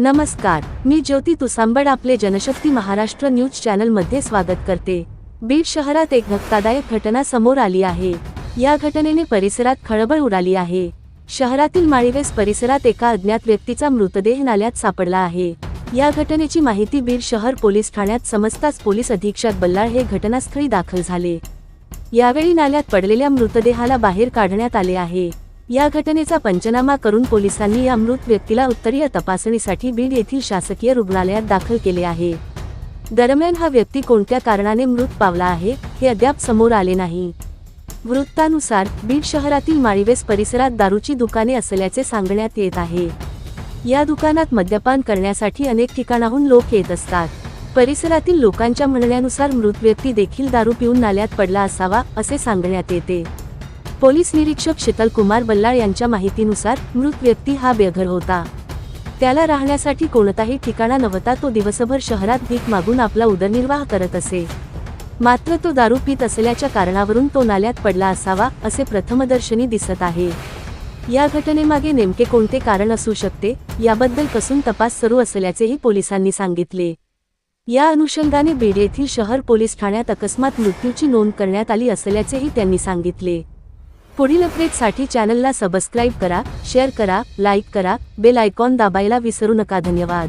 नमस्कार मी ज्योती तुसांबड आपले जनशक्ती महाराष्ट्र न्यूज चॅनलमध्ये स्वागत करते. बीड शहरात एक धक्कादायक घटना समोर आली आहे. या घटनेने परिसरात खळबळ उडाली आहे. शहरातील माळीवेस परिसरात एका अज्ञात व्यक्तीचा मृतदेह नाल्यात सापडला आहे. या घटनेची माहिती बीड शहर पोलीस ठाण्यात समजताच पोलीस अधीक्षक बल्लाळ हे घटनास्थळी दाखल झाले. यावेळी नाल्यात पडलेल्या मृतदेहाला बाहेर काढण्यात आले आहे. या घटनेचा पंचनामा करून पोलिसांनी या मृत व्यक्तीला उत्तरीय तपासणीसाठी बीड येथील शासकीय रुग्णालयात दाखल केले आहे. दरम्यान हा व्यक्ती कोणत्या कारणाने मृत पावला आहे हे अद्याप समोर आले नाही. वृत्तानुसार बीड शहरातील माळीवेस परिसरात दारूची दुकाने असल्याचे सांगण्यात येत आहे. या दुकानात मद्यपान करण्यासाठी अनेक ठिकाणाहून लोक येत असतात. परिसरातील लोकांच्या म्हणण्यानुसार मृत व्यक्ती देखील दारू पिऊन नाल्यात पडला असावा असे सांगण्यात येते. पोलीस निरीक्षक शीतल कुमार बल्लाळ यांच्या माहितीनुसार मृत व्यक्ती हा बेघर होता. त्याला राहण्यासाठी कोणताही ठिकाणा नव्हता तो दिवसभर शहरात भीक मागून आपला उदरनिर्वाह करत असे. मात्र तो दारू पित असल्याच्या कारणावरून तो नाल्यात पडला असावा असे प्रथमदर्शनी दिसत आहे. या घटनेमागे नेमके कोणते कारण असू शकते याबद्दल कसून तपास सुरू असल्याचेही पोलिसांनी सांगितले. या अनुषंगाने बीड येथील शहर पोलीस ठाण्यात अकस्मात मृत्यूची नोंद करण्यात आली असल्याचेही त्यांनी सांगितले. पुढील अपडेटसाठी चॅनलला सबस्क्राईब करा शेअर करा लाईक करा बेल आयकॉन दाबायला विसरू नका. धन्यवाद.